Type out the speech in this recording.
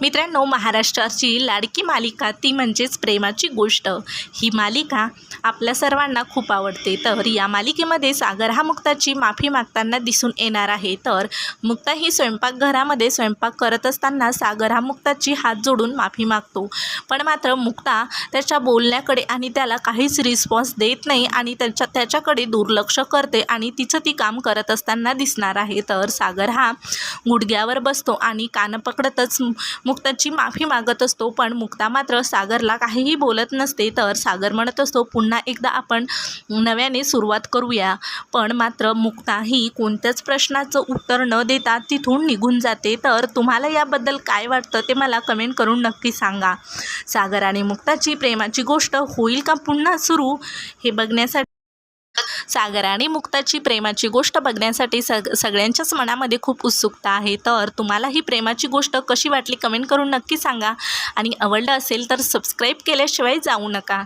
मित्रांनो महाराष्ट्राची लाडकी मालिका ती म्हणजेच प्रेमाची गोष्ट. ही मालिका आपल्या सर्वांना खूप आवडते. तर या मालिकेमध्ये सागर हा मुक्ताची माफी मागताना दिसून येणार आहे. तर मुक्ता ही स्वयंपाकघरामध्ये स्वयंपाक करत असताना सागर हा मुक्ताची हात जोडून माफी मागतो. पण मात्र मुक्ता त्याच्या बोलण्याकडे आणि त्याला काहीच रिस्पॉन्स देत नाही आणि त्याच्या त्याच्याकडे दुर्लक्ष करते आणि तिचं ती काम करत असताना दिसणार आहे. तर सागर हा गुडघ्यावर बसतो आणि कान पकडतच मुक्ताची माफी मागत असतो पण मुक्ता मात्र सागरला काहीही बोलत नसते तर सागर म्हणत असतो पुन्हा एकदा आपण नव्याने सुरुवात करूया. पण मात्र मुक्ता ही कोणत्याच प्रश्नाचं उत्तर न देता तिथून निघून जाते. तर तुम्हाला याबद्दल काय वाटतं ते मला कमेंट करून नक्की सांगा. सागर आणि मुक्ताची प्रेमाची गोष्ट होईल का पुन्हा सुरू हे बघण्यासाठी सागर आणि मुक्ताची प्रेमाची गोष्ट बघण्यासाठी सग सगळ्यांच्याच मनामध्ये खूप उत्सुकता आहे. तर तुम्हाला ही प्रेमाची गोष्ट कशी वाटली कमेंट करून नक्की सांगा. आणि आवडलं असेल तर सबस्क्राईब केल्याशिवाय जाऊ नका.